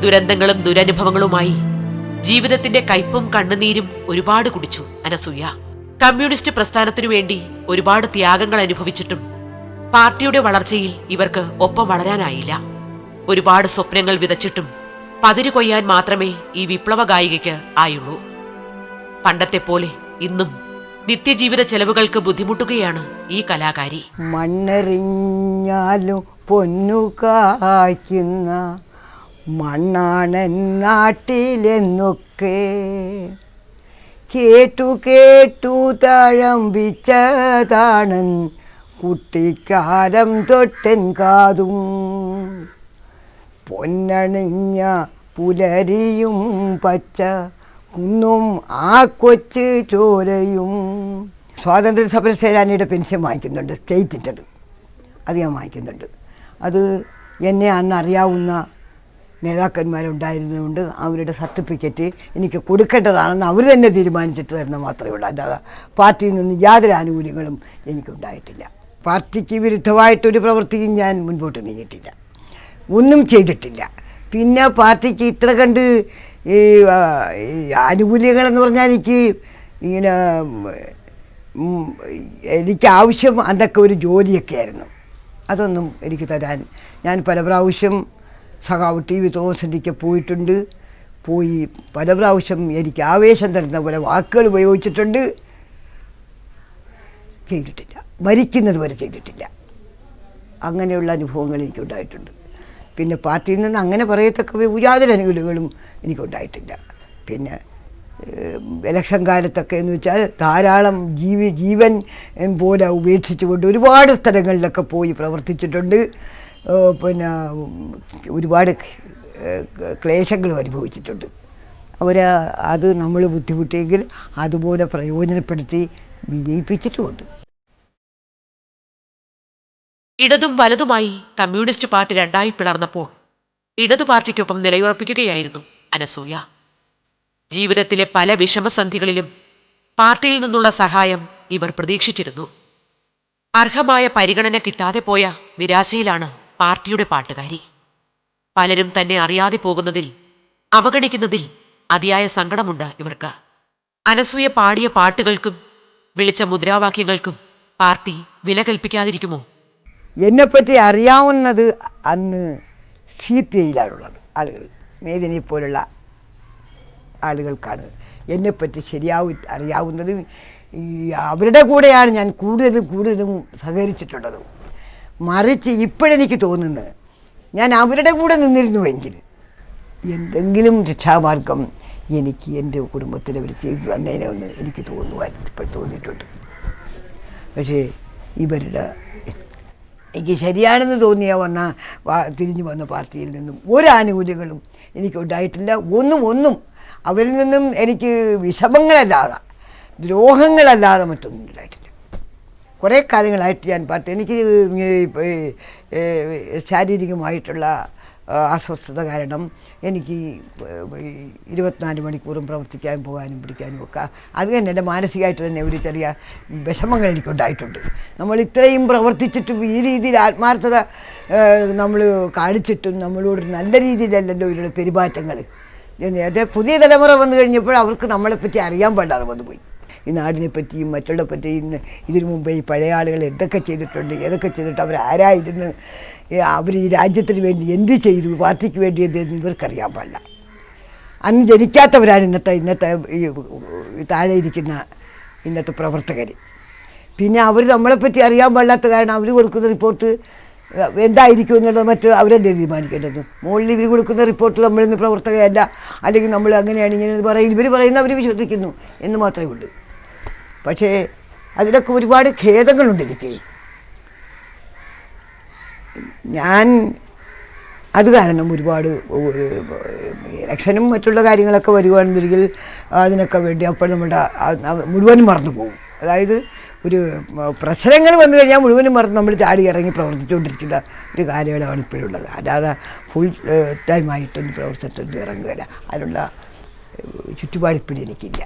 ദുരന്തങ്ങളും ദുരനുഭവങ്ങളുമായി ജീവിതത്തിന്റെ കയ്പും കണ്ണുനീരും ഒരുപാട് കുടിച്ചു അനസൂയ. കമ്മ്യൂണിസ്റ്റ് പ്രസ്ഥാനത്തിനു വേണ്ടി ഒരുപാട് ത്യാഗങ്ങൾ അനുഭവിച്ചിട്ടും പാർട്ടിയുടെ വളർച്ചയിൽ ഇവർക്ക് ഒപ്പം വളരാനായില്ല. ഒരുപാട് സ്വപ്നങ്ങൾ വിതച്ചിട്ടും പതിരു കൊയ്യാൻ മാത്രമേ ഈ വിപ്ലവ ഗായികയ്ക്ക് ആയുള്ളൂ. പണ്ടത്തെ പോലെ ഇന്നും നിത്യജീവിത ചെലവുകൾക്ക് ബുദ്ധിമുട്ടുകയാണ് ഈ കലാകാരി. മണ്ണെറിഞ്ഞാലും പൊന്നു കായ്ക്കുന്ന മണ്ണാണൻ നാട്ടിലെന്നൊക്കെ കേട്ടു കേട്ടു തഴമ്പിച്ചതാണൻ കുട്ടിക്കാലം തൊട്ടൻ കാതും. പൊന്നണിഞ്ഞ പുലരിയും പച്ച കുന്നും ആ കൊച്ചു ചോരയും. സ്വാതന്ത്ര്യ സമര സേനാനിയുടെ പെൻഷൻ വാങ്ങിക്കുന്നുണ്ട് സ്റ്റേറ്റിന്റെത്. അത് ഞാൻ വാങ്ങിക്കുന്നുണ്ട്. അത് എന്നെ അന്ന് അറിയാവുന്ന നേതാക്കന്മാരുണ്ടായിരുന്നതുകൊണ്ട് അവരുടെ സർട്ടിഫിക്കറ്റ് എനിക്ക് കൊടുക്കേണ്ടതാണെന്ന് അവർ തന്നെ തീരുമാനിച്ചിട്ട് തരുന്ന മാത്രമേ ഉള്ളൂ. അല്ലാതെ പാർട്ടിയിൽ നിന്ന് യാതൊരു ആനുകൂല്യങ്ങളും എനിക്കുണ്ടായിട്ടില്ല. പാർട്ടിക്ക് വിരുദ്ധമായിട്ടൊരു പ്രവൃത്തിയും ഞാൻ മുൻപോട്ട് നീങ്ങിയിട്ടില്ല. ഒന്നും ചെയ്തിട്ടില്ല. പിന്നെ പാർട്ടിക്ക് ഇത്ര കണ്ട് ഈ ആനുകൂല്യങ്ങളെന്ന് പറഞ്ഞാൽ എനിക്ക് ഇങ്ങനെ എനിക്ക് ആവശ്യം അതൊക്കെ ഒരു ജോലിയൊക്കെ ആയിരുന്നു. അതൊന്നും എനിക്ക് തരാൻ ഞാൻ പല പ്രാവശ്യം സഖാവ് ടി വി തോമസിന്റെക്ക് പോയിട്ടുണ്ട്. പോയി പല പ്രാവശ്യം എനിക്ക് ആവേശം തരുന്ന പോലെ വാക്കുകൾ ഉപയോഗിച്ചിട്ടുണ്ട്. ചെയ്തിട്ടില്ല. മരിക്കുന്നത് വരെ ചെയ്തിട്ടില്ല. അങ്ങനെയുള്ള അനുഭവങ്ങൾ എനിക്കുണ്ടായിട്ടുണ്ട്. പിന്നെ പാർട്ടിയിൽ നിന്ന് അങ്ങനെ പറയത്തക്ക യാതൊരു അനുകൂലങ്ങളും എനിക്കുണ്ടായിട്ടില്ല. പിന്നെ ഇലക്ഷൻ കാലത്തൊക്കെ എന്ന് വെച്ചാൽ ധാരാളം ജീവി ജീവൻ പോലെ ഉപേക്ഷിച്ചുകൊണ്ട് ഒരുപാട് സ്ഥലങ്ങളിലൊക്കെ പോയി പ്രവർത്തിച്ചിട്ടുണ്ട്. പിന്നെ ഒരുപാട് ക്ലേശങ്ങൾ അനുഭവിച്ചിട്ടുണ്ട്. അവർ അത് നമ്മൾ ബുദ്ധിമുട്ടിയെങ്കിൽ അതുപോലെ പ്രയോജനപ്പെടുത്തി വിജയിപ്പിച്ചിട്ടുമുണ്ട്. ഇടതും വലതുമായി കമ്മ്യൂണിസ്റ്റ് പാർട്ടി രണ്ടായി പിളർന്നപ്പോൾ ഇടതു പാർട്ടിക്കൊപ്പം നിലയുറപ്പിക്കുകയായിരുന്നു അനസൂയ. ജീവിതത്തിലെ പല വിഷമസന്ധികളിലും പാർട്ടിയിൽ നിന്നുള്ള സഹായം ഇവർ പ്രതീക്ഷിച്ചിരുന്നു. അർഹമായ പരിഗണന കിട്ടാതെ പോയ നിരാശയിലാണ് പാർട്ടിയുടെ പാട്ടുകാരി. പലരും തന്നെ അറിയാതെ പോകുന്നതിൽ അവഗണിക്കുന്നതിൽ അതിയായ സങ്കടമുണ്ട് ഇവർക്ക്. അനസൂയ പാടിയ പാട്ടുകൾക്കും വിളിച്ച മുദ്രാവാക്യങ്ങൾക്കും പാർട്ടി വില കൽപ്പിക്കാതിരിക്കുമോ? എന്നെപ്പറ്റി അറിയാവുന്നത് അന്ന് സി ആളുകൾ മേദിനി പോലുള്ള ആളുകൾക്കാണ് എന്നെപ്പറ്റി ശരിയാവും അറിയാവുന്നതും ഈ അവരുടെ കൂടെയാണ് ഞാൻ കൂടുതലും കൂടുതലും സഹകരിച്ചിട്ടുള്ളത്. മറിച്ച് ഇപ്പോഴെനിക്ക് തോന്നുന്നത്. ഞാൻ അവരുടെ കൂടെ നിന്നിരുന്നുവെങ്കിൽ എന്തെങ്കിലും രക്ഷാമാർഗം എനിക്ക് എന്റെ കുടുംബത്തിൽ അവർ ചെയ്തു തന്നേനെന്ന് എനിക്ക് തോന്നുവാൻ ഇപ്പോൾ തോന്നിയിട്ടുണ്ട്. പക്ഷേ ഇവരുടെ എനിക്ക് ശരിയാണെന്ന് തോന്നിയ വന്ന തിരിഞ്ഞു വന്ന പാർട്ടിയിൽ നിന്നും ഒരു ആനുകൂല്യങ്ങളും എനിക്കുണ്ടായിട്ടില്ല. ഒന്നും ഒന്നും അവരിൽ നിന്നും എനിക്ക് വിഷമങ്ങളല്ലാതെ ദ്രോഹങ്ങളല്ലാതെ മറ്റൊന്നും ഉണ്ടായിട്ടില്ല കുറേ കാലങ്ങളായിട്ട് ഞാൻ പാട്ട് എനിക്ക് ശാരീരികമായിട്ടുള്ള അസ്വസ്ഥത കാരണം എനിക്ക് ഇരുപത്തിനാല് മണിക്കൂറും പ്രവർത്തിക്കാനും പോകാനും പിടിക്കാനും ഒക്കെ. അത് തന്നെ എന്റെ മാനസികമായിട്ട് തന്നെ ഒരു ചെറിയ വിഷമങ്ങൾ എനിക്കുണ്ടായിട്ടുണ്ട്. നമ്മൾ ഇത്രയും പ്രവർത്തിച്ചിട്ടും ഈ രീതിയിൽ ആത്മാർത്ഥത നമ്മൾ കാണിച്ചിട്ടും നമ്മളോട് നല്ല രീതിയിലല്ലല്ലോ ഇവരുടെ പെരുമാറ്റങ്ങൾ. അതെ പുതിയ തലമുറ വന്നു കഴിഞ്ഞപ്പോൾ അവർക്ക് നമ്മളെപ്പറ്റി അറിയാൻ പാടാതെ വന്നുപോയി. ഈ നാടിനെ പറ്റിയും മറ്റുള്ള പറ്റിയും ഇതിനു മുമ്പേ ഈ പഴയ ആളുകൾ എന്തൊക്കെ ചെയ്തിട്ടുണ്ട് ഏതൊക്കെ ചെയ്തിട്ട് അവർ ആരായിരുന്നു അവർ ഈ രാജ്യത്തിന് വേണ്ടി എന്ത് ചെയ്തു പാർട്ടിക്ക് വേണ്ടി എന്ത് ചെയ്തു ഇവർക്കറിയാൻ പാടില്ല. അന്ന് ജനിക്കാത്തവരാണ് ഇന്നത്തെ ഇന്നത്തെ ഈ താഴെ ഇരിക്കുന്ന ഇന്നത്തെ പ്രവർത്തകർ പിന്നെ അവർ നമ്മളെപ്പറ്റി അറിയാൻ പാടില്ലാത്ത കാരണം അവർ കൊടുക്കുന്ന റിപ്പോർട്ട് എന്തായിരിക്കും എന്നുള്ളത് മറ്റ് അവരെന്തേ തീരുമാനിക്കേണ്ടത്? മുകളിൽ ഇവർ കൊടുക്കുന്ന റിപ്പോർട്ട് നമ്മളിന്ന് പ്രവർത്തകയല്ല അല്ലെങ്കിൽ നമ്മൾ അങ്ങനെയാണ് ഇങ്ങനെ പറയും ഇവർ പറയുന്ന അവർ വിശ്വസിക്കുന്നു എന്ന് മാത്രമേ ഉള്ളൂ. പക്ഷേ അതിലൊക്കെ ഒരുപാട് ഖേദങ്ങളുണ്ട് എനിക്ക് ഞാൻ അത് കാരണം ഒരുപാട് ഒരു ഇലക്ഷനും മറ്റുള്ള കാര്യങ്ങളൊക്കെ വരുവാണെന്നുണ്ടെങ്കിൽ അതിനൊക്കെ വേണ്ടി അപ്പോൾ നമ്മുടെ മുഴുവനും മറന്നു പോകും. അതായത് ഒരു പ്രശ്നങ്ങൾ വന്നു കഴിഞ്ഞാൽ മുഴുവനും മറന്ന് നമ്മൾ ചാടി ഇറങ്ങി പ്രവർത്തിച്ചുകൊണ്ടിരിക്കുന്ന ഒരു കാലയളവാണ് ഇപ്പോഴുള്ളത്. അല്ലാതെ ഫുൾ ടൈമായിട്ടൊന്നും പ്രവർത്തിച്ചിട്ടൊന്നും ഇറങ്ങുകയില്ല. അതിനുള്ള ചുറ്റുപാടിപ്പിടി എനിക്കില്ല.